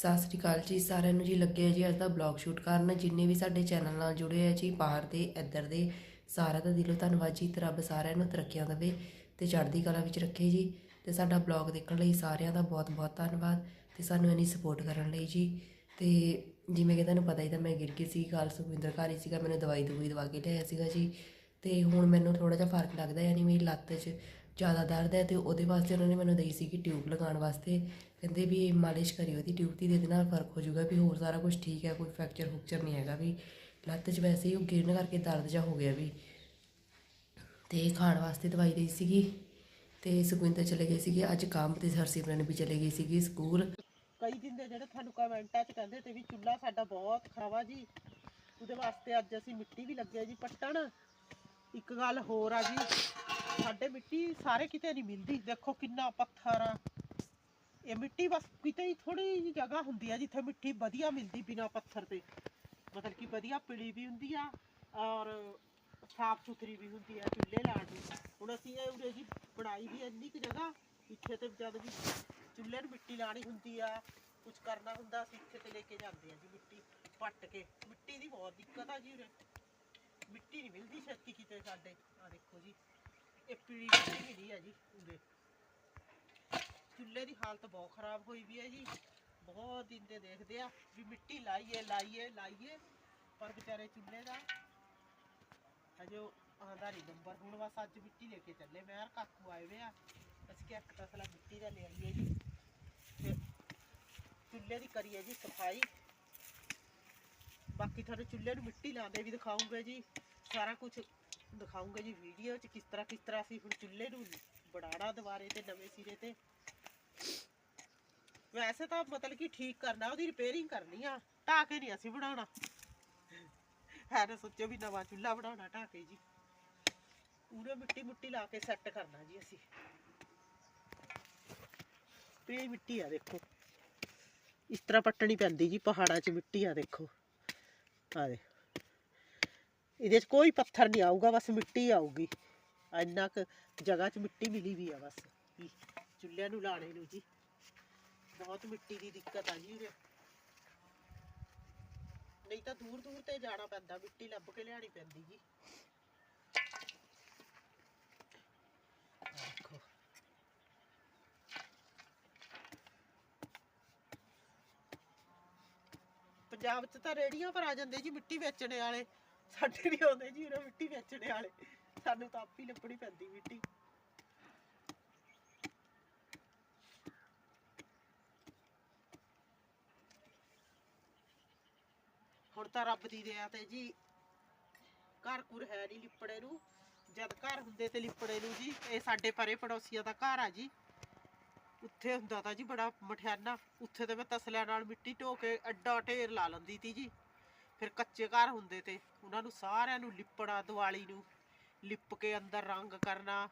ਸਤਿ ਸ੍ਰੀ ਅਕਾਲ ਜੀ, ਸਾਰਿਆਂ ਨੂੰ ਜੀ ਲੱਗਿਆ ਜੀ ਅੱਜ ਦਾ ਬਲੌਗ ਸ਼ੂਟ ਕਰਨ। ਜਿੰਨੇ ਵੀ ਸਾਡੇ ਚੈਨਲ ਨਾਲ ਜੁੜੇ ਆ ਜੀ, ਬਾਹਰ ਦੇ, ਇੱਧਰ ਦੇ, ਸਾਰਿਆਂ ਦਾ ਦਿਲੋਂ ਧੰਨਵਾਦ ਜੀ, ਤੇ ਰੱਬ ਸਾਰਿਆਂ ਨੂੰ ਤਰੱਕੀਆਂ ਦੇਵੇ ਤੇ ਚੜ੍ਹਦੀ ਕਲਾ ਵਿੱਚ ਰੱਖੇ ਜੀ। ਤੇ ਸਾਡਾ ਬਲੌਗ ਦੇਖਣ ਲਈ ਸਾਰਿਆਂ ਦਾ ਬਹੁਤ ਬਹੁਤ ਧੰਨਵਾਦ ਤੇ ਸਾਨੂੰ ਇੰਨੀ ਸਪੋਰਟ ਕਰਨ ਲਈ ਜੀ। ਤੇ ਜਿਵੇਂ ਕਿ ਤੁਹਾਨੂੰ ਪਤਾ ਹੀ ਤਾਂ ਮੈਂ ਗਿਰ ਗਈ ਸੀ ਕੱਲ ਸੁਖਵਿੰਦਰ ਘਰ ਹੀ ਸੀਗਾ, ਮੈਨੂੰ ਦਵਾਈ ਦਵਾਈ ਦਵਾ ਕੇ ਲਿਆਇਆ ਸੀਗਾ ਜੀ। ਤੇ ਹੁਣ ਮੈਨੂੰ ਥੋੜਾ ਜਿਹਾ ਫ਼ਰਕ ਲੱਗਦਾ, ਯਾਨੀ ਮੇਰੀ ਲੱਤ 'ਚ ਜ਼ਿਆਦਾ ਦਰਦ ਹੈ ਤੇ ਉਹਦੇ ਵਾਸਤੇ ਉਹਨਾਂ ਨੇ ਮੈਨੂੰ ਦਈ ਸੀ ਕਿ ਟਿਊਬ ਲਗਾਉਣ ਵਾਸਤੇ। ਕਹਿੰਦੇ ਵੀ ਮਾਲਿਸ਼ ਕਰਿਓ ਉਹਦੀ ਟਿਊਬ ਦੀ ਇਹਦੇ ਨਾਲ ਫ਼ਰਕ ਹੋ ਜਾਊਗਾ ਵੀ ਹੋਰ ਸਾਰਾ ਕੁਝ ਠੀਕ ਹੈ, ਕੋਈ ਫ੍ਰੈਕਚਰ ਫੁਕਚਰ ਨਹੀਂ ਹੈਗਾ ਵੀ। ਲੱਤ 'ਚ ਵੈਸੇ ਹੀ ਉਹ ਗਿਰਨ ਕਰਕੇ ਦਰਦ ਜਿਹਾ ਹੋ ਗਿਆ ਵੀ। ਤੇ ਖਾਣ ਵਾਸਤੇ ਦਵਾਈ ਲਈ ਸੀਗੀ ਤੇ ਸੁਖਵਿੰਦਰ ਚਲੇ ਗਏ ਸੀਗੇ। ਅੱਜ ਕੰਮ ਤੇ ਹਰਸਿਮਰਨ ਵੀ ਚਲੇ ਗਈ ਸੀਗੀ ਸਕੂਲ। ਕਈ ਦਿਨ ਦੇ ਜਿਹੜੇ ਤੁਹਾਨੂੰ ਕਮੈਂਟਾਂ 'ਚ ਕਹਿੰਦੇ ਤੇ ਵੀ ਚੁੱਲ੍ਹਾ ਸਾਡਾ ਬਹੁਤ ਖਰਾਬ ਜੀ। ਉਹਦੇ ਵਾਸਤੇ ਅੱਜ ਅਸੀਂ ਮਿੱਟੀ ਵੀ ਲੱਗੇ ਜੀ, ਪੱਟਣ। ਇੱਕ ਗੱਲ ਹੋਰ ਆ ਜੀ ਸਾਡੇ ਮਿੱਟੀ ਸਾਰੇ ਕਿਤੇ ਨਹੀਂ ਮਿਲਦੀ। ਦੇਖੋ ਕਿੰਨਾ ਪੱਥਰ ਆ। ਇਹ ਮਿੱਟੀ ਬਸ ਕਿਤੇ ਹੀ ਥੋੜੀ ਜਿਹੀ ਜਗ੍ਹਾ ਹੁੰਦੀ ਆ ਜਿੱਥੇ ਮਿੱਟੀ ਵਧੀਆ ਮਿਲਦੀ ਬਿਨਾ ਪੱਥਰ ਤੇ। ਮਤਲਬ ਕਿ ਵਧੀਆ ਪਿਲੀ ਵੀ ਹੁੰਦੀ ਆ ਔਰ ਸਾਫ਼ ਸੁਥਰੀ ਵੀ ਹੁੰਦੀ ਆ, ਚੁੱਲ੍ਹੇ ਲਾਉਣ ਨੂੰ ਹੁਣ ਅਸੀਂ ਇਹ ਉਰੇ ਜੀ ਬਣਾਈ ਵੀ ਇੰਨੀ ਕੁ ਜਗ੍ਹਾ ਇੱਥੇ ਤੇ ਜਦ ਵੀ ਚੁੱਲ੍ਹੇ ਨੂੰ ਮਿੱਟੀ ਲਾਣੀ ਹੁੰਦੀ ਆ ਕੁਝ ਕਰਨਾ ਹੁੰਦਾ ਅਸੀਂ ਇੱਥੇ ਤੇ ਲੈ ਕੇ ਜਾਂਦੇ ਆ ਜੀ ਮਿੱਟੀ ਪੱਟ ਕੇ। ਮਿੱਟੀ ਦੀ ਬਹੁਤ ਦਿੱਕਤ ਆ ਜੀ ਉਰੇ। ਮਿੱਟੀ ਨਹੀਂ ਮਿਲਦੀ ਛੇਤੀ ਕਿਤੇ ਸਾਡੇ। ਆ ਦੇਖੋ ਜੀ। ਇਹ ਪੀਲੀ ਮਿੱਟੀ ਮਿਲੀ ਆ ਜੀ ਉਰੇ ਚੁੱਲ੍ਹੇ ਦੀ ਹਾਲਤ ਬਹੁਤ ਖਰਾਬ ਹੋਈ ਵੀ ਹੈ ਜੀ। ਬਹੁਤ ਦਿਨ ਦੇ ਦੇਖਦੇ ਆ ਵੀ ਮਿੱਟੀ ਲਾਈਏ ਲਾਈਏ ਲਾਈਏ, ਪਰ ਵਿਚਾਰੇ ਚੁੱਲ੍ਹੇ ਦਾ ਹਜੇ ਆਂਦਾ ਨਹੀਂ ਨੰਬਰ ਹੁਣ ਬਸ ਅੱਜ ਮਿੱਟੀ ਲੈ ਕੇ ਚੱਲੇ। ਮੈਂ ਯਾਰ ਕਾਕੂ ਆਏ ਵੇ ਆ, ਅਸੀਂ ਕਿ ਇੱਕ ਤਸਲਾ ਮਿੱਟੀ ਦਾ ਲੈ ਆਈਏ ਜੀ। ਫਿਰ ਚੁੱਲ੍ਹੇ ਦੀ ਕਰੀਏ ਜੀ ਸਫ਼ਾਈ। ਬਾਕੀ ਤੁਹਾਨੂੰ ਚੁੱਲ੍ਹੇ ਨੂੰ ਮਿੱਟੀ ਲਾਉਂਦੇ ਵੀ ਦਿਖਾਉਂਗੇ ਜੀ। ਸਾਰਾ ਕੁਝ ਦਿਖਾਉਂਗੇ ਜੀ ਵੀਡੀਓ 'ਚ ਕਿਸ ਤਰ੍ਹਾਂ ਕਿਸ ਤਰ੍ਹਾਂ ਅਸੀਂ ਹੁਣ ਚੁੱਲ੍ਹੇ ਨੂੰ ਬਣਾਉਣਾ ਦੁਬਾਰੇ ਤੇ ਨਵੇਂ ਸਿਰੇ ਤੇ। ਵੈਸੇ ਤਾਂ ਮਤਲਬ ਕਿ ਠੀਕ ਕਰਨਾ, ਉਹਦੀ ਰਿਪੇਅਰਿੰਗ ਕਰਨੀ ਆ, ਢਾਹ ਕੇ ਨਹੀਂ ਅਸੀਂ ਬਣਾਉਣਾ। ਹੈ ਨਾ ਸੋਚੋ ਵੀ ਨਵਾਂ ਚੁੱਲ੍ਹਾ ਬਣਾਉਣਾ, ਢਾਹ ਕੇ ਜੀ। ਪੂਰੇ ਮਿੱਟੀ ਮੁੱਟੀ ਲਾ ਕੇ ਸੈੱਟ ਕਰਨਾ ਜੀ ਅਸੀਂ। ਪੀ ਮਿੱਟੀ ਆ ਦੇਖੋ। ਇਸ ਤਰ੍ਹਾਂ ਪੱਟਣੀ ਪੈਂਦੀ ਜੀ ਪਹਾੜਾਂ 'ਚ ਮਿੱਟੀ ਆ ਦੇਖੋ। ਆ ਦੇ ਇਹਦੇ 'ਚ ਕੋਈ ਪੱਥਰ ਨਹੀਂ ਆਊਗਾ, ਬਸ ਮਿੱਟੀ ਆਊਗੀ। ਇੰਨਾ ਕੁ ਜਗ੍ਹਾ 'ਚ ਮਿੱਟੀ ਮਿਲੀ ਵੀ ਆ ਬਸ। ਵੀ ਚੁੱਲ੍ਹਿਆਂ ਨੂੰ ਲਾਣੇ ਨੂੰ ਜੀ। ਬਹੁਤ ਮਿੱਟੀ ਦੀ ਦਿੱਕਤ ਆ ਜੀ ਉਰੇ। ਨਹੀਂ ਤਾਂ ਦੂਰ ਦੂਰ ਤੇ ਜਾਣਾ ਪੈਂਦਾ, ਮਿੱਟੀ ਲੱਭ ਕੇ ਲਿਆਣੀ ਪੈਂਦੀ ਜੀ। ਪੰਜਾਬ 'ਚ ਤਾਂ ਰੇੜੀਆਂ ਪਰ ਆ ਜਾਂਦੇ ਜੀ ਮਿੱਟੀ ਵੇਚਣੇ ਵਾਲੇ। ਸਾਡੇ ਨਹੀਂ ਆਉਂਦੇ ਜੀ ਉਰੇ ਮਿੱਟੀ ਵੇਚਣੇ ਵਾਲੇ। ਸਾਨੂੰ ਤਾਂ ਆਪ ਹੀ ਲੱਭਣੀ ਪੈਂਦੀ ਮਿੱਟੀ। ਹੁਣ ਤਾਂ ਰੱਬ ਦੀ ਦਇਆ ਤੇ ਜੀ। ਘਰ ਘੁਰ ਹੈ ਨਹੀਂ ਲਿਪੜੇ ਨੂੰ। ਜਦ ਘਰ ਹੁੰਦੇ ਤੇ ਲਿਪੜੇ ਨੂੰ ਜੀ, ਇਹ ਸਾਡੇ ਪਰੇ ਪੜੋਸੀਆਂ ਦਾ ਘਰ ਆ ਜੀ। ਉੱਥੇ ਹੁੰਦਾ ਤਾਂ ਜੀ ਬੜਾ ਮਠਿਆਨਾ। ਉੱਥੇ ਤੇ ਮੈਂ ਤਸਲਿਆਂ ਨਾਲ ਮਿੱਟੀ ਢੋ ਕੇ ਅੱਡਾ ਢੇਰ ਲਾ ਲੈਂਦੀ ਤੀ ਜੀ। ਫਿਰ ਕੱਚੇ ਘਰ ਹੁੰਦੇ ਤੇ ਉਹਨਾਂ ਨੂੰ ਸਾਰਿਆਂ ਨੂੰ ਲਿਪਣਾ, ਦੀਵਾਲੀ ਨੂੰ ਲਿਪ ਕੇ ਅੰਦਰ ਰੰਗ ਕਰਨਾ।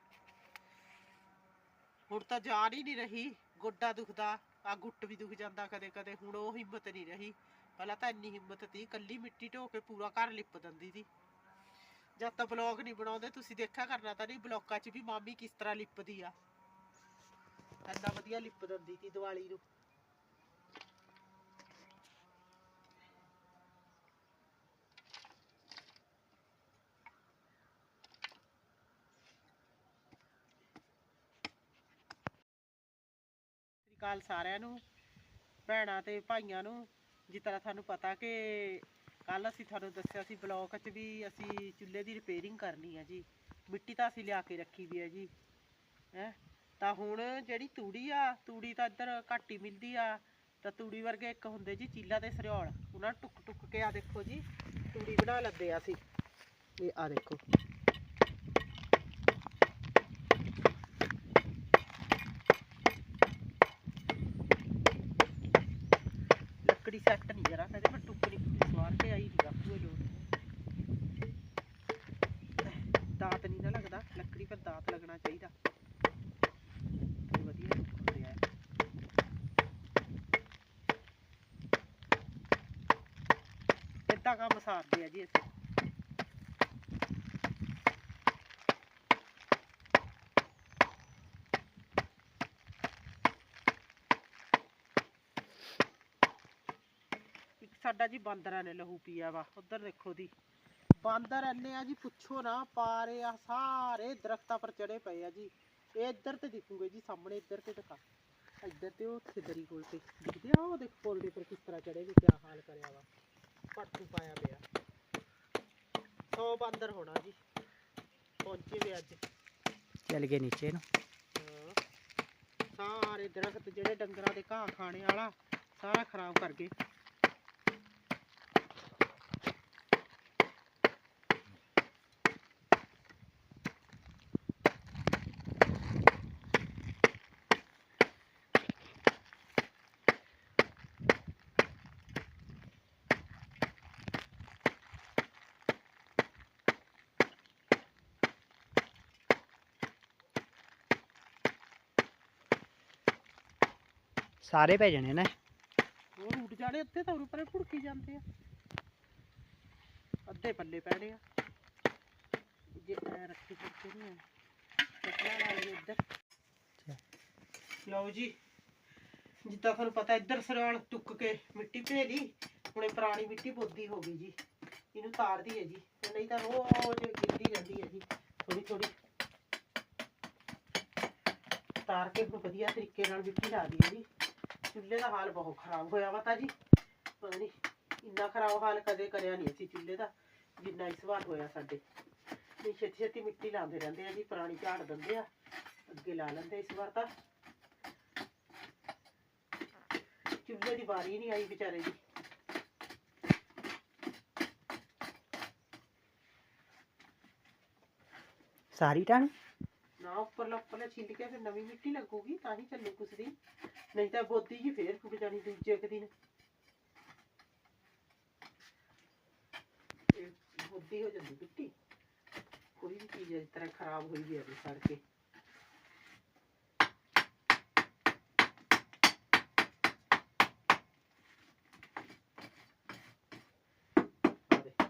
ਹੁਣ ਤਾਂ ਜਾਨ ਹੀ ਨਹੀਂ ਰਹੀ, ਗੋਡਾ ਦੁਖਦਾ ਆ ਗੁੱਟ ਵੀ ਦੁਖ ਜਾਂਦਾ ਕਦੇ ਕਦੇ ਹੁਣ ਉਹ ਹਿੰਮਤ ਨਹੀਂ ਰਹੀ। ਪਹਿਲਾਂ ਤਾਂ ਇੰਨੀ ਹਿੰਮਤ ਤੀ ਕੱਲੀ ਮਿੱਟੀ ਢੋ ਕੇ ਪੂਰਾ ਘਰ ਲਿਪ ਦਿੰਦੀ ਸੀ। ਜਦ ਤਾਂ ਬਲੌਗ ਨਹੀਂ ਬਣਾਉਂਦੇ, ਤੁਸੀਂ ਦੇਖਿਆ ਕਰਨਾ ਤਾਂ ਨਹੀਂ ਬਲੌਕਾਂ 'ਚ ਵੀ ਮਾਮੀ ਕਿਸ ਤਰ੍ਹਾਂ ਲਿਪਦੀ ਆ। ਇੰਨਾ ਵਧੀਆ ਲਿਪ ਦਿੰਦੀ ਸੀ ਦੀਵਾਲੀ ਨੂੰ। ਅਕਾਲ ਸਾਰਿਆਂ ਨੂੰ, ਭੈਣਾਂ ਤੇ ਭਾਈਆਂ ਨੂੰ, ਜਿਸ ਤਰ੍ਹਾਂ ਤੁਹਾਨੂੰ ਪਤਾ ਕਿ ਕੱਲ ਅਸੀਂ ਤੁਹਾਨੂੰ ਦੱਸਿਆ ਸੀ ਬਲੌਕ 'ਚ ਵੀ ਅਸੀਂ ਚੁੱਲ੍ਹੇ ਦੀ ਰਿਪੇਅਰਿੰਗ ਕਰਨੀ ਹੈ ਜੀ, ਮਿੱਟੀ ਤਾਂ ਅਸੀਂ ਲਿਆ ਕੇ ਰੱਖੀ ਵੀ ਹੈ ਜੀ, ਹੈ। ਤਾਂ ਹੁਣ ਜਿਹੜੀ ਤੂੜੀ ਆ, ਤੂੜੀ ਤਾਂ ਇੱਧਰ ਘੱਟ ਹੀ ਮਿਲਦੀ ਆ, ਤਾਂ ਤੂੜੀ ਵਰਗੇ ਇੱਕ ਹੁੰਦੇ ਜੀ ਚੀਲਾ ਤੇ ਸਰਿਆਲ ਉਹਨਾਂ ਨੂੰ ਟੁੱਕ ਟੁੱਕ ਕੇ ਆ ਦੇਖੋ ਜੀ, ਤੂੜੀ ਬਣਾ ਲੈਂਦੇ ਆ ਅਸੀਂ। ਇਹ ਆ ਦੇਖੋ ਲੱਕੜੀ ਸੈੱਟ ਨਹੀਂ ਜਰਾ ਕਹਿੰਦੇ ਮੈਂ ਟੁੱਕੜੀ ਸਵਾਰ ਕੇ ਆਈ ਨਹੀਂ ਬਾਪੂ ਇਹ ਲੋਟ ਦਾਤ ਨਹੀਂ ਨਾ ਲੱਗਦਾ। ਲੱਕੜੀ ਪਰ ਦਾਤ ਲੱਗਣਾ ਚਾਹੀਦਾ। ਇਹ ਵਧੀਆ ਹੁੰਦੇ ਆ ਏਦਾਂ ਕੰਮ ਸਾਰਦੇ ਆ ਜੀ ਅਸੀਂ ਸਾਡਾ ਜੀ ਬਾਂਦਰਾਂ ਨੇ ਲਹੂ ਪੀਆ ਵਾ ਉਧਰ ਦੇਖੋ ਦੀ ਬਾਂਦਰ ਇੰਨੇ ਆ ਜੀ ਪੁੱਛੋ ਨਾ ਪਾਰੇ ਆ ਸਾਰੇ ਦਰਖਤਾਂ ਪਰ ਚੜੇ ਪਏ ਆ ਜੀ। ਇਹ ਇੱਧਰ ਤੇ ਦਿਖੂਗੇ ਜੀ ਸਾਹਮਣੇ ਇੱਧਰ ਤੇ ਦਿਖਾ। ਇੱਧਰ ਤੇ ਉਹ ਦਰੀ ਕੋਲ ਤੇ ਦਿਖਦੇ ਆ ਉਹ ਦੇਖ ਪੋਲਦੇ ਪਰ ਕਿਸ ਤਰ੍ਹਾਂ ਚੜੇ ਵੀ ਕਿਆ ਹਾਲ ਕਰਿਆ ਵਾ। ਪੱਟੂ ਪਾਇਆ ਪਿਆ। 100 ਬਾਂਦਰ ਹੋਣਾ ਜੀ। ਪਹੁੰਚੇ ਵੀ ਅੱਜ। ਚੱਲ ਗਏ ਨੀਚੇ ਨੂੰ। ਸਾਰੇ ਦਰਖਤ ਜਿਹੜੇ ਡੰਗਰਾਂ ਦੇ ਘਾਹ ਖਾਣੇ ਵਾਲਾ ਸਾਰਾ ਖਰਾਬ ਕਰ ਗਏ। ਸਾਰੇ ਪੈ ਜਾਣੇ ਨਾ। ਉਹ ਰੂਟ ਜਾਣੇ ਅੱਧੇ ਤਾਂ ਉੱਪਰ ਭੁੜਕੀ ਜਾਂਦੇ ਆ। ਅੱਧੇ ਪੱਲੇ ਪੈਣੇ ਆ। ਜੇ ਰੱਖੀ ਕਰਕੇ ਨਹੀਂ ਚੱਕਣਾ ਲਾ ਲਈਏ ਇੱਧਰ। ਲਓ ਜੀ, ਜਿੱਦਾਂ ਤੁਹਾਨੂੰ ਪਤਾ ਇੱਧਰ ਸਰਵਾਲ ਟੁੱਕ ਕੇ ਮਿੱਟੀ ਭੇ ਹੁਣੇ ਪੁਰਾਣੀ ਮਿੱਟੀ ਬੋਦੀ ਹੋ ਗਈ ਜੀ। ਇਹਨੂੰ ਤਾਰਦੀ ਹੈ ਜੀ। ਨਹੀਂ ਤਾਂ ਰੋਜ਼ ਗਿਰਦੀ ਰਹਿੰਦੀ ਹੈ ਜੀ। ਥੋੜੀ ਥੋੜੀ ਤਾਰ ਕੇ ਹੁਣ ਵਧੀਆ ਤਰੀਕੇ ਨਾਲ ਮਿੱਟੀ ਲਾ ਦੀ ਜੀ। ਚੁੱਲ੍ਹੇ ਦਾ ਹਾਲ ਬਹੁਤ ਖਰਾਬ ਹੋਇਆ ਵਾ ਤਾਂ ਜੀ ਪਤਾ ਨਹੀਂ ਇੰਨਾ ਖਰਾਬ ਹਾਲ ਕਦੇ ਕਰਿਆ ਨਹੀਂ ਅਸੀਂ ਚੁੱਲ੍ਹੇ ਦਾ ਜਿੰਨਾ ਇਸ ਵਾਰ ਹੋਇਆ ਸਾਡੇ। ਨਹੀਂ ਛੇਤੀ ਛੇਤੀ ਮਿੱਟੀ ਲਾਉਂਦੇ ਰਹਿੰਦੇ ਆ ਜੀ ਪੁਰਾਣੀ ਝਾੜ ਦਿੰਦੇ ਆ ਅੱਗੇ ਲਾ ਲੈਂਦੇ ਇਸ ਵਾਰ ਤਾਂ। ਚੁੱਲ੍ਹੇ ਦੀ ਵਾਰੀ ਨਹੀਂ ਆਈ ਵਿਚਾਰੇ ਦੀ। ਸਾਰੀ ਟਾਣ ਨਾ ਉੱਪਰਲਾ ਉੱਪਰਲਾ ਛਿੱਲ ਕੇ ਫਿਰ ਨਵੀਂ ਮਿੱਟੀ ਲੱਗੂਗੀ ਤਾਂ ਹੀ ਚੱਲੂ ਕੁਛ ਦਿਨ। ਨਹੀਂ ਤਾਂ ਬੋਦੀ ਜੀ ਫੇਰ ਟੁੱਟ ਜਾਣੀ ਦੂਜੇ ਕੁ ਦਿਨ। ਇਹ ਬੋਦੀ ਹੋ ਜਾਂਦੀ ਮਿੱਟੀ। ਕੋਈ ਵੀ ਚੀਜ਼ ਇਸ ਤਰ੍ਹਾਂ ਖਰਾਬ ਹੋਈ ਵੀ ਹੈ ਸੜ ਕੇ। ਆਹ ਦੇਖ,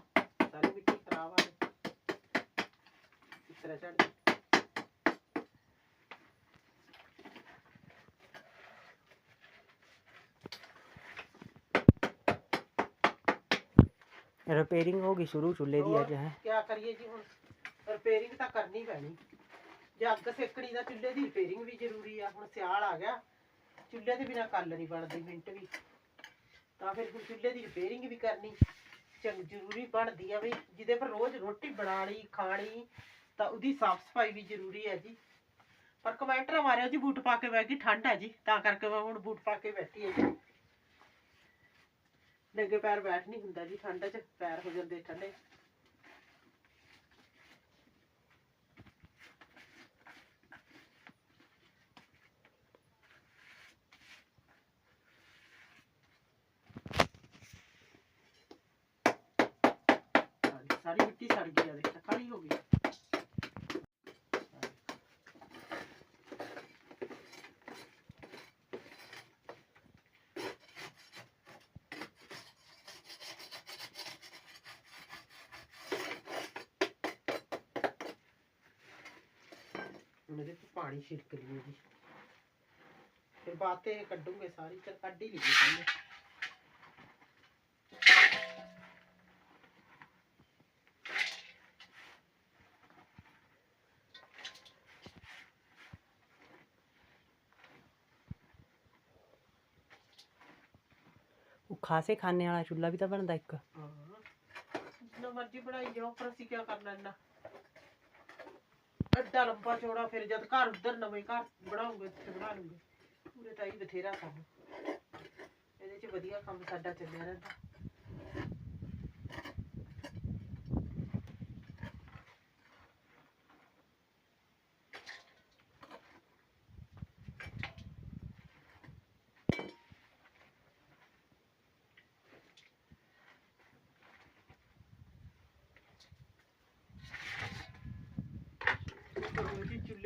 ਸਾਰੀ ਮਿੱਟੀ ਖਰਾਬ ਆ। ਗਈ ਇਸ ਤਰ੍ਹਾਂ ਝੜ ਰਿਪੇਅਰਿੰਗ ਹੋ ਗਈ ਸ਼ੁਰੂ ਚੁੱਲ੍ਹੇ ਦੀ ਅੱਜ ਹੈ। ਕੀ ਕਰੀਏ ਜੀ ਹੁਣ? ਰਿਪੇਅਰਿੰਗ ਤਾਂ ਕਰਨੀ ਪੈਣੀ। ਜੇ ਅੱਗ ਸੇਕਣੀ ਦਾ ਚੁੱਲ੍ਹੇ ਦੀ ਰਿਪੇਅਰਿੰਗ ਵੀ ਜ਼ਰੂਰੀ ਆ। ਹੁਣ ਸਿਆਲ ਆ ਗਿਆ। ਚੁੱਲ੍ਹੇ ਦੇ ਬਿਨਾ ਕੱਲ ਨਹੀਂ ਬਣਦੀ ਮਿੰਟ ਵੀ। ਤਾਂ ਫਿਰ ਹੁਣ ਚੁੱਲ੍ਹੇ ਦੀ ਰਿਪੇਅਰਿੰਗ ਵੀ ਕਰਨੀ। ਚੰਗ ਜ਼ਰੂਰੀ ਬਣਦੀ ਆ ਵੀ ਜਿਹਦੇ ਪਰ ਰੋਜ਼ ਰੋਟੀ ਬਣਾਣੀ ਖਾਣੀ ਤਾਂ ਉਹਦੀ ਸਾਫ਼ ਸਫ਼ਾਈ ਵੀ ਜ਼ਰੂਰੀ ਹੈ ਜੀ। ਪਰ ਕਮੈਂਟ ਨਾ ਮਾਰਿਓ ਜੀ ਬੂਟ ਪਾ ਕੇ ਗਈ ਠੰਡ ਹੈ ਜੀ। ਤਾਂ ਕਰਕੇ ਮੈਂ ਹੁਣ ਬੂਟ ਪਾ ਕੇ ਬੈਠੀ ਹਾਂ ਜੀ। ਨੰਗੇ ਪੈਰ ਬੈਠ ਨਹੀਂ ਹੁੰਦਾ ਜੀ, ਠੰਡ 'ਚ ਪੈਰ ਹੋ ਜਾਂਦੇ ਠੰਡੇ। ਸਾਰੀ- ਮਿੱਟੀ ਸੜ ਗਈ ਆ, ਦੇਖ ਕਾਲੀ ਹੋ ਗਈ। ਹੁਣ ਇਹਦੇ 'ਚ ਪਾਣੀ ਛਿੜਕ ਲਈਏ ਜੀ ਫਿਰ ਬਾਅਦ ਤੇ ਕੱਢੂਗੇ ਸਾਰੀ ਚਲ ਕੱਢ ਹੀ ਲਈਏ ਪਹਿਲੇ ਉਹ ਖਾਸੇ ਖਾਣੇ ਵਾਲਾ ਚੁੱਲ੍ਹਾ ਵੀ ਤਾਂ ਬਣਦਾ ਇੱਕ। ਹਾਂ। ਜਿੰਨਾ ਮਰਜ਼ੀ ਬਣਾਈ ਜਾਓ ਪਰ ਅਸੀਂ ਕੀ ਕਰਨਾ ਇੰਨਾ? ਐਡਾ ਲੰਬਾ ਚੌੜਾ, ਫਿਰ ਜਦ ਘਰ ਉਧਰ ਨਵੇਂ ਘਰ ਬਣਾਉਂਗੇ, ਉੱਥੇ ਬਣਾ ਲੂਗੇ। ਪੂਰੇ ਤਾਂ ਹੀ ਬਥੇਰਾ ਕੰਮ। ਇਹਦੇ 'ਚ ਵਧੀਆ ਕੰਮ ਸਾਡਾ ਚੱਲਿਆ ਰਹਿੰਦਾ।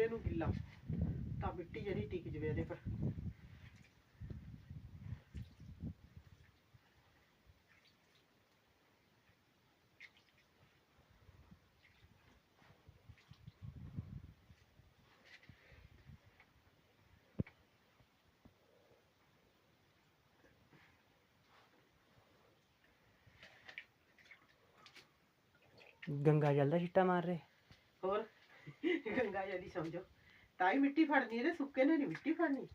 ਬੂਟੇ ਨੂੰ ਗਿੱਲਾ ਤਾਂ ਮਿੱਟੀ ਜਿਹੜੀ ਟਿਕ ਜਵੇ ਇਹਦੇ ਪਰ गंगा जल का छिट्टा मार रहे ਗੰਗਾ ਜਲੀ ਸਮਝੋ। ਤਾਂ ਹੀ ਮਿੱਟੀ ਫੜਨੀ ਇਹਦੇ ਸੁੱਕੇ ਨੇ ਨਹੀਂ ਮਿੱਟੀ ਫੜਨੀ।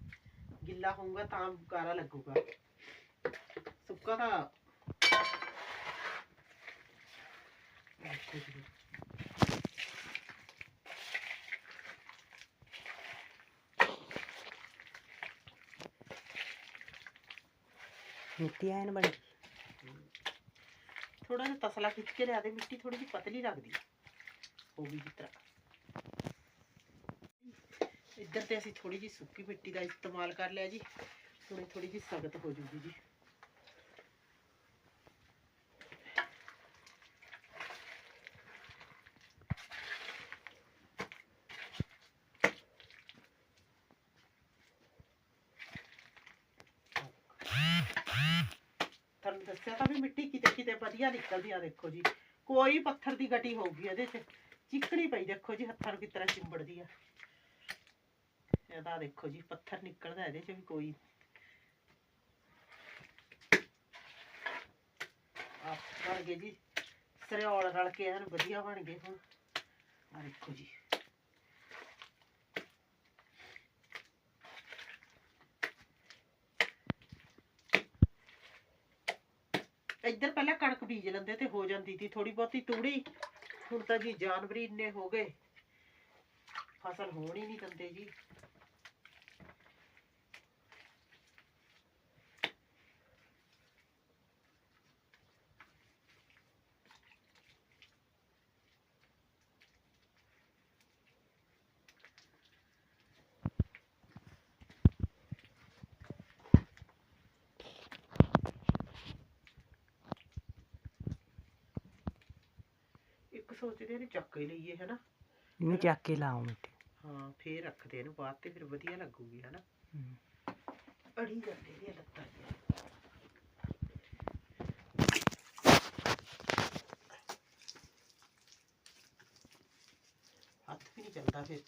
ਗਿੱਲਾ ਹੋਊਗਾ ਤਾਂ ਗਾਰਾ ਲੱਗੂਗਾ। ਸੁੱਕਾ ਤਾਂ ਦੇਖੋ ਜੀ। ਮਿੱਟੀ ਐਨ ਬਣੀ। ਥੋੜਾ ਜਿਹਾ ਤਸਲਾ ਖਿੱਚ ਕੇ ਲਿਆ ਦੇ ਮਿੱਟੀ ਥੋੜੀ ਜਿਹੀ ਪਤਲੀ ਲੱਗਦੀ। ਹੋ ਗਈ ਜਿਸ ਤਰ੍ਹਾਂ। ਇੱਧਰ ਤੇ ਅਸੀਂ ਥੋੜੀ ਜਿਹੀ ਸੁੱਕੀ ਮਿੱਟੀ ਦਾ ਇਸਤੇਮਾਲ ਕਰ ਲਿਆ ਜੀ। ਹੁਣ ਥੋੜੀ ਜਿਹੀ ਸਖਤ ਹੋ ਜੂਗੀ ਜੀ। ਤੁਹਾਨੂੰ ਦੱਸਿਆ ਤਾਂ ਵੀ ਮਿੱਟੀ ਕਿਤੇ ਕਿਤੇ ਵਧੀਆ ਨਿਕਲਦੀ ਆ, ਦੇਖੋ ਜੀ। ਕੋਈ ਪੱਥਰ ਦੀ ਗਟੀ ਹੋਊਗੀ ਇਹਦੇ 'ਚ। ਚਿਕਣੀ ਪਈ, ਦੇਖੋ ਜੀ, ਹੱਥਾਂ ਨੂੰ ਕਿਸ ਤਰ੍ਹਾਂ ਚਿੰਬੜਦੀ ਆ। ਇਹਦਾ ਦੇਖੋ ਜੀ, ਪੱਥਰ ਨਿਕਲਦਾ ਇਹਦੇ 'ਚ ਵੀ ਕੋਈ। ਆ ਬਣ ਗਏ ਜੀ ਸਰਿਆਲ ਰਲ ਕੇ ਐਨ ਵਧੀਆ ਬਣ ਗਏ ਹੁਣ। ਆ ਦੇਖੋ ਜੀ। ਇੱਧਰ ਪਹਿਲਾਂ ਕਣਕ ਬੀਜ ਲੈਂਦੇ ਤੇ ਹੋ ਜਾਂਦੀ ਸੀ ਥੋੜੀ ਬਹੁਤੀ ਤੂੜੀ। ਹੁਣ ਤਾਂ ਜੀ ਜਾਨਵਰ ਇੰਨੇ ਹੋ ਗਏ। ਫਸਲ ਹੋਣੀ ਹੀ ਨਹੀਂ ਦਿੰਦੇ ਜੀ। ਇੱਕ ਸੋਚਦੇ ਨੇ ਚੱਕ ਹੀ ਲਈਏ ਹਨਾ? ਇਹਨੂੰ ਚੱਕ ਕੇ ਲਾਓ ਮਿੱਟੀ। ਹਾਂ ਫੇਰ ਰੱਖਦੇ ਇਹਨੂੰ ਬਾਅਦ ਤੇ ਫਿਰ ਵਧੀਆ ਲੱਗੂਗੀ ਹਨਾ। ਅੜੀ ਜਾਂਦੇ ਦੀਆਂ ਲੱਤਾਂ ਹੱਥ ਵੀ ਨਹੀਂ ਚੱਲਦਾ ਫਿਰ।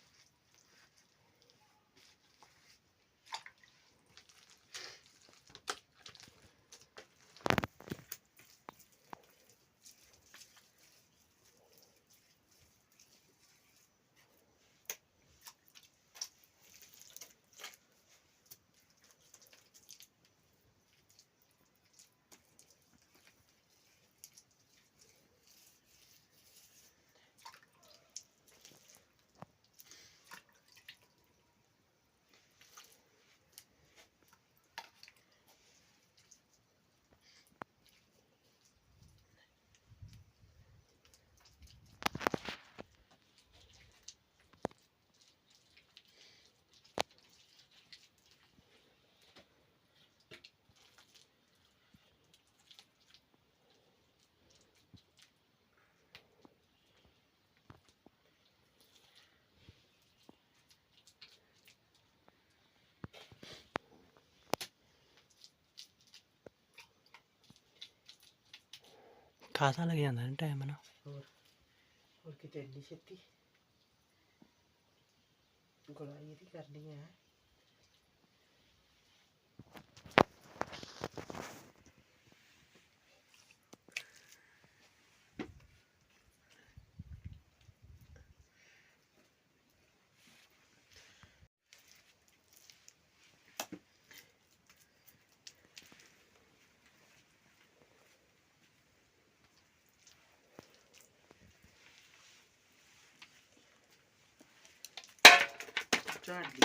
ਖਾਸਾ ਲੱਗ ਜਾਂਦਾ ਨਾ ਟਾਈਮ ਨਾ ਹੋਰ ਹੋਰ ਕਿਤੇ ਇੰਨੀ ਛੇਤੀ? ਗੁਲਾਈ ਇਹਦੀ ਕਰਨੀ ਹੈ ਝਾੜ ਦੀ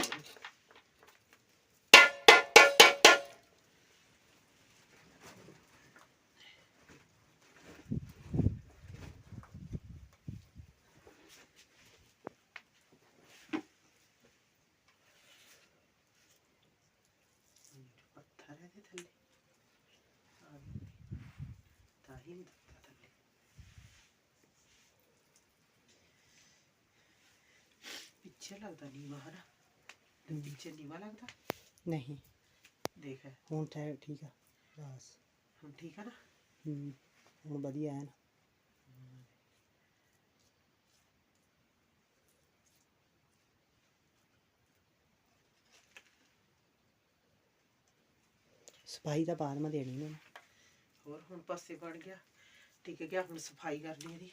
ਪੱਥਰ ਹੈ ਥੱਲੇ ਆ ਤਾਂ ਹੀ ਨਹੀਂ ਦਿੱਤਾ ਥੱਲੇ ਪਿੱਛੇ ਲੱਗਦਾ ਨੀਵਾ ਹਨਾ ਪਿੱਛੇ ਨੀਵਾ ਲੱਗਦਾ? ਨਹੀਂ। ਦੇਖ। ਹੁਣ ਤਾਂ ਠੀਕ ਆ ਬਸ। ਹੁਣ ਠੀਕ ਆ ਨਾ? ਹੂੰ ਹੁਣ ਵਧੀਆ ਐਨ ਸਫ਼ਾਈ ਤਾਂ ਬਾਅਦ ਮੈਂ ਦੇਣੀ ਨੇ ਹੋਰ ਹੁਣ ਪਾਸੇ ਬਣ ਗਿਆ। ਠੀਕ ਗਿਆ ਹੁਣ ਸਫ਼ਾਈ ਕਰਨੀ ਇਹਦੀ।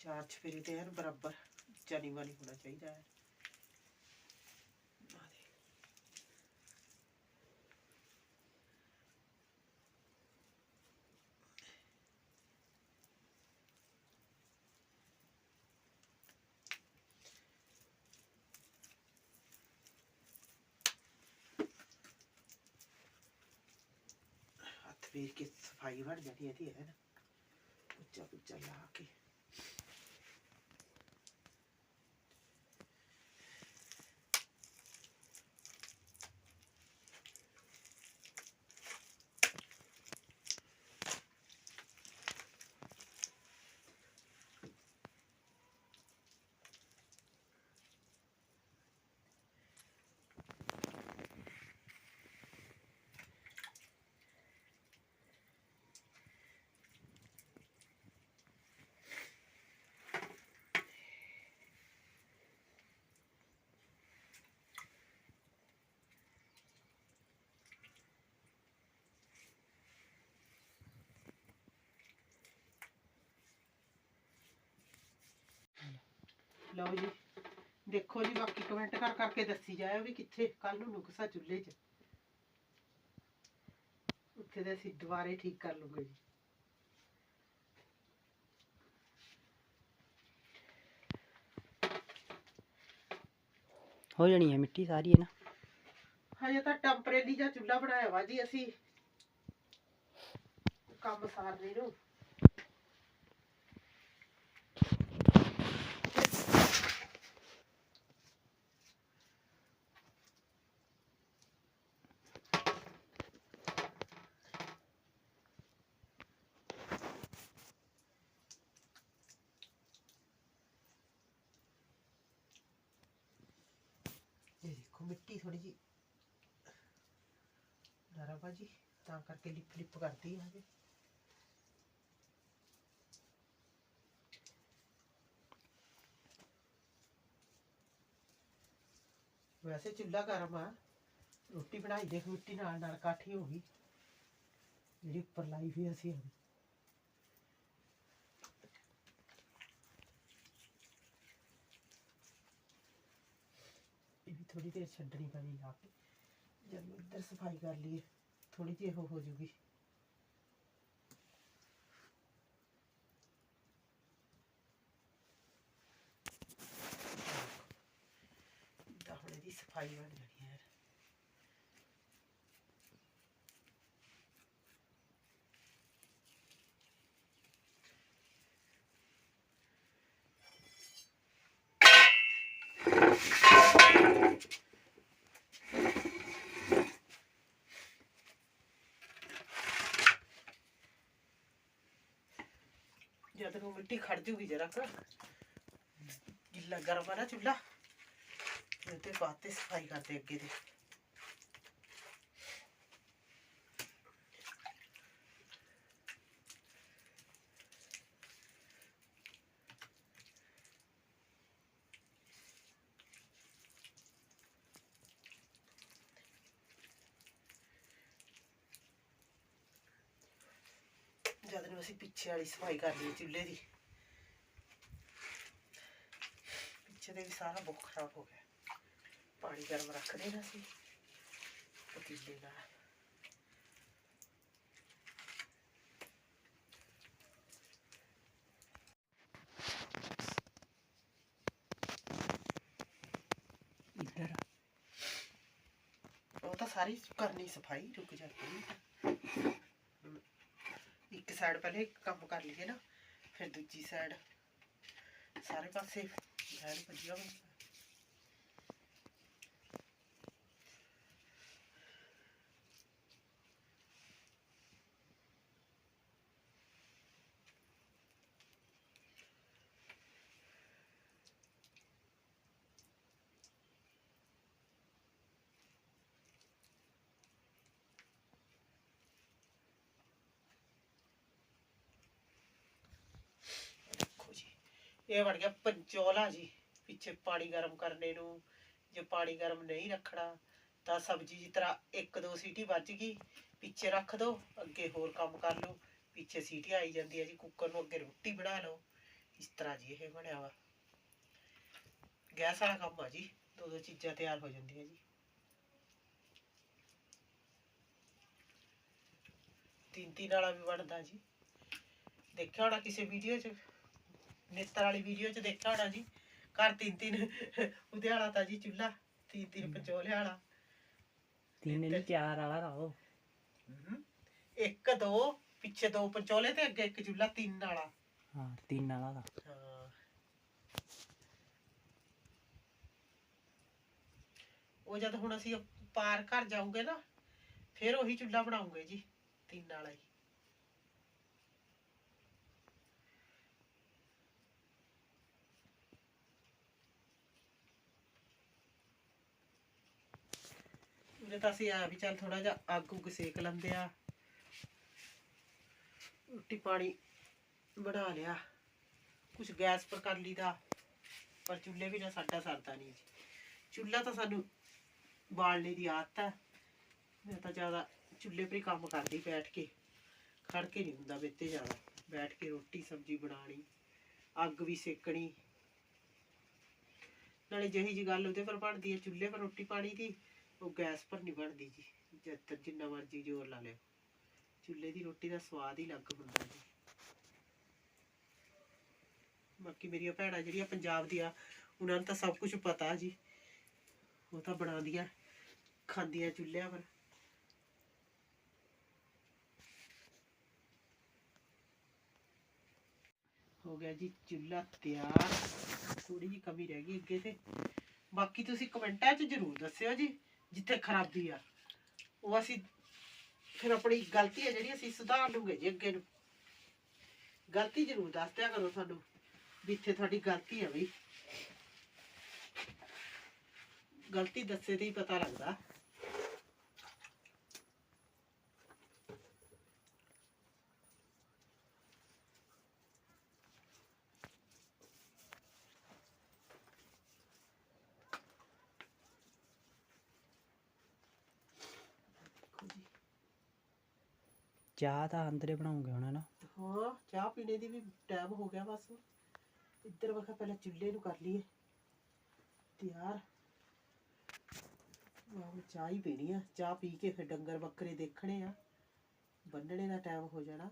ਚਾਰ ਚਫੇਰੇ ਤੇ ਐਨ ਬਰਾਬਰ। ਜਾਨੀ ਮਾਨੀ ਹੋਣਾ ਚਾਹੀਦਾ ਹੈ ਆਹ ਦੇਖ। ਹੱਥ ਵੇਖ ਕੇ ਸਫ਼ਾਈ ਬਣ ਜਾਂਦੀ ਹੈ ਇਹਦੀ ਹੈ ਨਾ। ਲਓ ਜੀ। ਦੇਖੋ ਜੀ ਬਾਕੀ ਕਮੈਂਟ ਕਰ ਕਰਕੇ ਦੱਸੀ ਜਾਇਓ ਵੀ ਕਿੱਥੇ ਕੱਲ ਨੂੰ ਨੁਕਸਾ ਚੁੱਲ੍ਹੇ 'ਚ। ਉੱਥੇ ਦੇ ਅਸੀਂ ਦੁਬਾਰੇ ਠੀਕ ਕਰ ਲੂਗੇ ਜੀ। ਹੋ ਜਾਣੀ ਹੈ ਮਿੱਟੀ ਸਾਰੀ ਹੈ ਨਾ? ਹਜੇ ਤਾਂ ਟੈਂਪਰੇਰੀ ਜਿਹਾ ਚੁੱਲ੍ਹਾ ਬਣਾਇਆ ਵਾ ਜੀ ਅਸੀਂ। ਕੰਮ ਸਾਰਨੇ ਨੂੰ ਇਹ ਦੇਖੋ ਮਿੱਟੀ ਥੋੜੀ ਜੀ ਨਰਮ ਆ ਜੀ ਤਾਂ ਕਰਕੇ ਲਿਪ ਲਿਪ ਕਰਦੀ ਹੈ ਹਜੇ ਵੈਸੇ ਚੁੱਲ੍ਹਾ ਗਰਮ ਆ ਰੋਟੀ ਬਣਾਈ ਦੇਖ ਮਿੱਟੀ ਨਾਲ ਨਾਲ ਕਾਠੀ ਹੋ ਗਈ ਜਿਹੜੀ ਉੱਪਰ ਲਾਈ ਵੀ ਅਸੀਂ ਹੁਣ ਇਹ ਵੀ ਥੋੜੀ ਦੇਰ ਛੱਡਣੀ ਪੈਣੀ ਲਾ ਕੇ। ਜਦ ਇੱਧਰ ਸਫ਼ਾਈ ਕਰ ਲਈਏ ਥੋੜੀ ਜਿਹੀ ਉਹ ਹੋ ਜੂਗੀ। ਤਾਂ ਹੁਣ ਸਫ਼ਾਈ ਬਣ ਜਾਣੀ। ਹੈ ਜਦ ਨੂੰ ਮਿੱਟੀ ਖੜ ਜੂਗੀ ਜਰਾ ਗਿੱਲਾ ਗਰਮ ਆ ਨਾ ਚੁੱਲ੍ਹਾ। ਤੇ ਬਾਅਦ ਤੇ ਸਫ਼ਾਈ ਕਰਦੇ ਅੱਗੇ ਦੇ ਜਦ ਨੂੰ ਅਸੀਂ ਪਿੱਛੇ ਵਾਲੀ ਸਫ਼ਾਈ ਕਰ ਲਈ ਚੁੱਲ੍ਹੇ ਦੀ। ਪਿੱਛੇ ਦੇ ਵੀ ਸਾਰਾ ਬਹੁਤ ਖਰਾਬ ਹੋ ਗਿਆ। ਪਾਣੀ ਗਰਮ ਰੱਖ ਦੇਣਾ ਸੀ, ਪਤੀਲੇ ਨਾਲ। ਇੱਧਰ ਉਹ ਤਾਂ ਸਾਰੀ ਕਰਨੀ ਸਫ਼ਾਈ, ਰੁਕ ਜਾਂਦੀ ਇੱਕ ਸਾਈਡ ਪਹਿਲੇ ਇੱਕ ਕੰਮ ਕਰ ਲਈਏ ਨਾ, ਫਿਰ ਦੂਜੀ ਸਾਈਡ ਸਾਰੇ ਪਾਸੇ ਐਨ ਵਧੀਆ ਬਣ ਦੇਖੋ ਜੀ ਇਹ ਬਣ ਗਿਆ ਪੰਚੋਲਾ ਜੀ। ਪਿੱਛੇ ਪਾਣੀ ਗਰਮ ਕਰਨੇ ਨੂੰ, ਜੇ ਪਾਣੀ ਗਰਮ ਨਹੀਂ ਰੱਖਣਾ, ਤਾਂ ਸਬਜ਼ੀ ਦੀ ਤਰ੍ਹਾਂ ਇੱਕ ਦੋ ਸੀਟੀ ਵੱਜ ਗਈ। ਪਿੱਛੇ ਰੱਖ ਦੋ, ਅੱਗੇ ਹੋਰ ਕੰਮ ਕਰ ਲਓ। ਪਿੱਛੇ ਸੀਟੀ ਆਈ ਜਾਂਦੀ ਹੈ ਜੀ, ਕੁੱਕਰ ਨੂੰ ਅੱਗੇ ਰੋਟੀ ਬਣਾ ਲਓ। ਇਸ ਤਰ੍ਹਾਂ ਜੀ ਇਹ ਬਣਿਆ ਵਾ। ਗੈਸ ਵਾਲਾ ਕੰਮ ਆ ਜੀ, ਦੋ ਦੋ ਚੀਜ਼ਾਂ ਤਿਆਰ ਹੋ ਜਾਂਦੀਆਂ ਜੀ। ਤਿੰਨ ਤਿੰਨ ਵਾਲਾ ਵੀ ਬਣਦਾ ਜੀ। ਦੇਖਿਆ ਹੋਣਾ ਕਿਸੇ ਵੀਡੀਓ 'ਚ? ਨੇਤਰ ਵਾਲੀ ਵੀਡੀਓ 'ਚ ਦੇਖਿਆ ਹੋਣਾ ਜੀ। ਘਰ ਤਿੰਨ ਤਿੰਨ ਉਹਦੇ ਵਾਲਾ ਤਾਂ ਜੀ ਚੁੱਲਾ ਤਿੰਨ ਤਿੰਨ ਪਚੋਲੇ ਵਾਲਾ। ਤਿੰਨ ਨਹੀਂ ਚਾਰ ਵਾਲਾ ਰਾਓ। ਇੱਕ ਦੋ ਪਿੱਛੇ ਦੋ ਪਚੋਲੇ ਤੇ ਅੱਗੇ ਇੱਕ ਚੁੱਲਾ ਤਿੰਨ ਵਾਲਾ। ਹਾਂ ਤਿੰਨ ਵਾਲਾ ਦਾ ਹਾਂ। ਉਹ ਜਦ ਹੁਣ ਅਸੀਂ ਪਾਰ ਘਰ ਜਾਊਂਗੇ ਨਾ ਫਿਰ ਉਹੀ ਚੁੱਲਾ ਬਣਾਉਂਗੇ ਜੀ ਤਿੰਨ ਵਾਲਾ ਹੀ। ਉਹਨੇ ਤਾਂ ਅਸੀਂ ਆ ਵੀ ਚੱਲ ਥੋੜਾ ਜਿਹਾ ਅੱਗ ਉੱਗ ਸੇਕ ਲੈਂਦੇ ਆ। ਰੋਟੀ ਪਾਣੀ ਬਣਾ ਲਿਆ। ਕੁਝ ਗੈਸ ਪਰ ਕਰ ਲਈਦਾ ਪਰ ਚੁੱਲ੍ਹੇ ਵੀ ਨਾ ਸਾਡਾ ਸਰਦਾ ਨਹੀਂ ਜੀ। ਚੁੱਲ੍ਹਾ ਤਾਂ ਸਾਨੂੰ ਬਾਲਣੇ ਦੀ ਆਦਤ ਹੈ। ਮੈਂ ਤਾਂ ਜ਼ਿਆਦਾ ਚੁੱਲ੍ਹੇ 'ਤੇ ਹੀ ਕੰਮ ਕਰਦੀ ਬੈਠ ਕੇ। ਖੜ ਕੇ ਨਹੀਂ ਹੁੰਦਾ ਮੇਤੇ ਜ਼ਿਆਦਾ। ਬੈਠ ਕੇ ਰੋਟੀ, ਸਬਜ਼ੀ ਬਣਾਣੀ ਅੱਗ ਵੀ ਸੇਕਣੀ। ਨਾਲੇ ਜਿਹੀ ਜੀ ਗੱਲ ਉਹਦੇ ਪਰ ਬਣਦੀ ਹੈ, ਚੁੱਲ੍ਹੇ 'ਪਰ ਰੋਟੀ ਪਾਣੀ ਦੀ। ਉਹ ਗੈਸ ਪਰ ਨਹੀਂ ਬਣਦੀ ਜੀ। ਜਦ ਤੱਕ ਜਿੰਨਾ ਮਰਜ਼ੀ ਜ਼ੋਰ ਲਾ ਲਿਓ। ਚੁੱਲ੍ਹੇ ਦੀ ਰੋਟੀ ਦਾ ਸਵਾਦ ਹੀ ਅਲੱਗ ਹੁੰਦਾ ਜੀ। ਬਾਕੀ ਮੇਰੀਆਂ ਭੈਣਾਂ ਜਿਹੜੀਆਂ ਪੰਜਾਬ ਦੀਆਂ, ਉਹਨਾਂ ਨੂੰ ਤਾਂ ਸਭ ਕੁਝ ਪਤਾ ਜੀ। ਉਹ ਤਾਂ ਬਣਾਉਂਦੀਆਂ, ਖਾਂਦੀਆਂ ਚੁੱਲ੍ਹਿਆਂ ਪਰ। ਹੋ ਗਿਆ ਜੀ ਚੁੱਲ੍ਹਾ ਤਿਆਰ। ਥੋੜੀ ਜੀ ਕਮੀ ਰਹਿ ਗਈ ਅੱਗੇ ਤੇ। ਬਾਕੀ ਤੁਸੀਂ ਕਮੈਂਟਾਂ 'ਚ ਜ਼ਰੂਰ ਦੱਸਿਓ ਜੀ। ਜਿੱਥੇ ਖਰਾਬੀ ਆ। ਉਹ ਅਸੀਂ ਫਿਰ ਆਪਣੀ ਗਲਤੀ ਆ ਜਿਹੜੀ ਅਸੀਂ ਸੁਧਾਰ ਲੂਗੇ ਜੀ ਅੱਗੇ ਨੂੰ। ਗਲਤੀ ਜ਼ਰੂਰ ਦੱਸ ਦਿਆ ਕਰੋ ਸਾਨੂੰ ਵੀ ਇੱਥੇ ਤੁਹਾਡੀ ਗਲਤੀ ਆ ਬਈ। ਗਲਤੀ ਦੱਸੇ ਤੇ ਹੀ ਪਤਾ ਲੱਗਦਾ ਦੇਖੋ ਜੀ ਚਾਹ ਤਾਂ ਅੰਦਰੇ ਬਣਾਉਂਗੇ ਹੁਣ ਨਾ ਹਾਂ, ਚਾਹ ਪੀਣੇ ਦੀ ਵੀ ਟਾਈਮ ਹੋ ਗਿਆ ਬਸ। ਇੱਧਰ ਵਖਾ ਪਹਿਲਾਂ ਚੁੱਲ੍ਹੇ ਨੂੰ ਕਰ ਲਈਏ। ਤਿਆਰ। ਵਾਹ ਚਾਹ ਹੀ ਪੀਣੀ ਆ। ਚਾਹ ਪੀ ਕੇ ਫਿਰ ਡੰਗਰ ਬੱਕਰੇ ਦੇਖਣੇ ਆ। ਬੰਨਣੇ ਦਾ ਟਾਈਮ ਹੋ ਜਾਣਾ।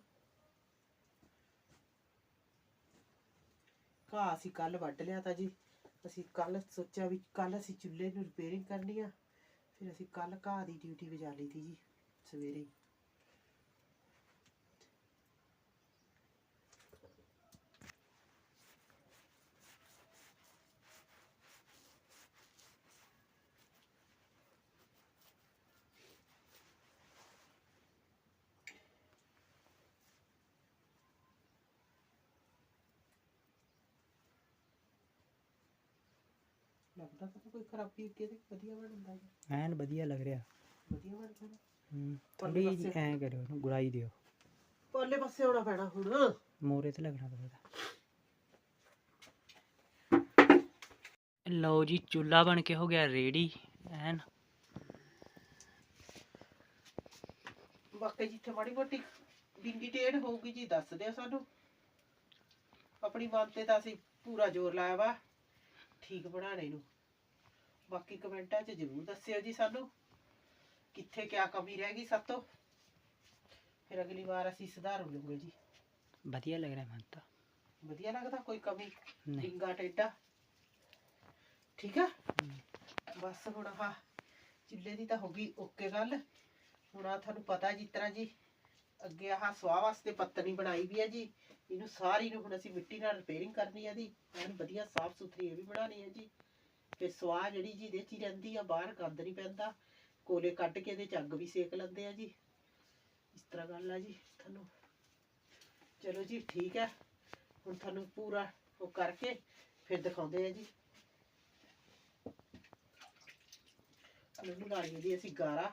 ਘਾਹ ਅਸੀਂ ਕੱਲ ਵੱਢ ਲਿਆ ਤਾਂ ਜੀ। ਅਸੀਂ ਕੱਲ ਸੋਚਿਆ ਵੀ ਕੱਲ ਅਸੀਂ ਚੁੱਲ੍ਹੇ ਨੂੰ ਰਿਪੇਅਰਿੰਗ ਕਰਨੀ ਆ। ਫਿਰ ਅਸੀਂ ਕੱਲ ਘਾਹ ਦੀ ਡਿਊਟੀ ਵਜਾ ਲਈ ਤੀ ਜੀ, ਸਵੇਰੇ ਹੀ। ਲੱਗਦਾ ਤਾਂ ਕੋਈ ਖਰਾਬੀ ਅੱਗੇ ਤੇ ਵਧੀਆ ਬਣਦਾ ਜੀ। ਐਨ ਵਧੀਆ ਲੱਗ ਰਿਹਾ। ਵਧੀਆ ਬਣ ਜਾਣਾ ਹੂੰ ਥੋੜੀ ਜਿਹੀ। ਐਂ ਕਰਿਓ ਉਹਨੂੰ ਗੁਲਾਈ ਦਿਓ। ਪਰਲੇ ਪਾਸੇ ਆਉਣਾ ਪੈਣਾ ਹੁਣ। ਮੋਰੇ ਤੇ ਲੱਗਣਾ ਪਵੇਗਾ ਲਓ ਜੀ ਚੁੱਲਾ ਬਣ ਕੇ ਹੋ ਗਿਆ ਰੈਡੀ ਐਨ। ਬਾਕੀ ਜਿੱਥੇ ਮਾੜੀ ਮੋਟੀ ਡਿੰਗੀ ਟੇੜ ਹੋਊਗੀ ਜੀ ਦੱਸ ਦਿਓ ਸਾਨੂੰ। ਆਪਣੀ ਮਨ ਤੇ ਤਾਂ ਅਸੀਂ ਪੂਰਾ ਜ਼ੋਰ ਲਾਇਆ ਵਾ। ਠੀਕ ਬਣਾਉਣੇ ਨੂੰ। ਬਾਕੀ ਕਮੈਂਟਾਂ 'ਚ ਜ਼ਰੂਰ ਦੱਸਿਓ ਜੀ ਸਾਨੂੰ ਕਿੱਥੇ ਕਿਆ ਕਮੀ ਰਹਿ ਗਈ ਸਭ ਤੋਂ। ਫਿਰ ਅਗਲੀ ਵਾਰ ਅਸੀਂ ਸੁਧਾਰ ਲਵਾਂਗੇ ਜੀ। ਵਧੀਆ ਲੱਗ ਰਿਹਾ ਮੈਨੂੰ ਤਾਂ। ਵਧੀਆ ਲੱਗਦਾ ਕੋਈ ਕਮੀ? ਨਹੀਂ। ਡਿੰਗਾ ਟੇਡਾ। ਠੀਕ ਆ? ਬਸ ਹੁਣ ਆਹ ਚੁੱਲ੍ਹੇ ਦੀ ਤਾਂ ਹੋ ਗਈ ਓਕੇ ਗੱਲ। ਹੁਣ ਆ ਤੁਹਾਨੂੰ ਪਤਾ ਜਿਸ ਤਰ੍ਹਾਂ ਜੀ ਅੱਗੇ ਆਹ ਸਵਾਹ ਵਾਸਤੇ ਪੱਤਣੀ ਬਣਾਈ ਵੀ ਹੈ ਜੀ। ਇਹਨੂੰ ਸਾਰੀ ਨੂੰ ਹੁਣ ਅਸੀਂ ਮਿੱਟੀ ਨਾਲ ਰਿਪੇਅਰਿੰਗ ਕਰਨੀ ਹੈ ਦੀ ਐਨ ਵਧੀਆ ਸਾਫ਼ ਸੁਥਰੀ ਇਹ ਵੀ ਬਣਾਉਣੀ ਹੈ ਜੀ। ਤੇ ਸਵਾਹ ਜਿਹੜੀ ਜੀ ਇਹਦੇ 'ਚ ਹੀ ਰਹਿੰਦੀ ਆ, ਬਾਹਰ ਗੰਦ ਨਹੀਂ ਪੈਂਦਾ। ਕੋਲੇ ਕੱਢ ਕੇ ਇਹਦੇ 'ਚ ਅੱਗ ਵੀ ਸੇਕ ਲੈਂਦੇ ਆ ਜੀ। ਇਸ ਤਰ੍ਹਾਂ ਗੱਲ ਆ ਜੀ ਤੁਹਾਨੂੰ। ਚਲੋ ਜੀ, ਠੀਕ ਹੈ ਹੁਣ ਤੁਹਾਨੂੰ ਪੂਰਾ ਉਹ ਕਰਕੇ ਫਿਰ ਦਿਖਾਉਂਦੇ ਆ ਜੀ। ਇਹਨੂੰ ਦੀ ਅਸੀਂ ਗਾਰਾ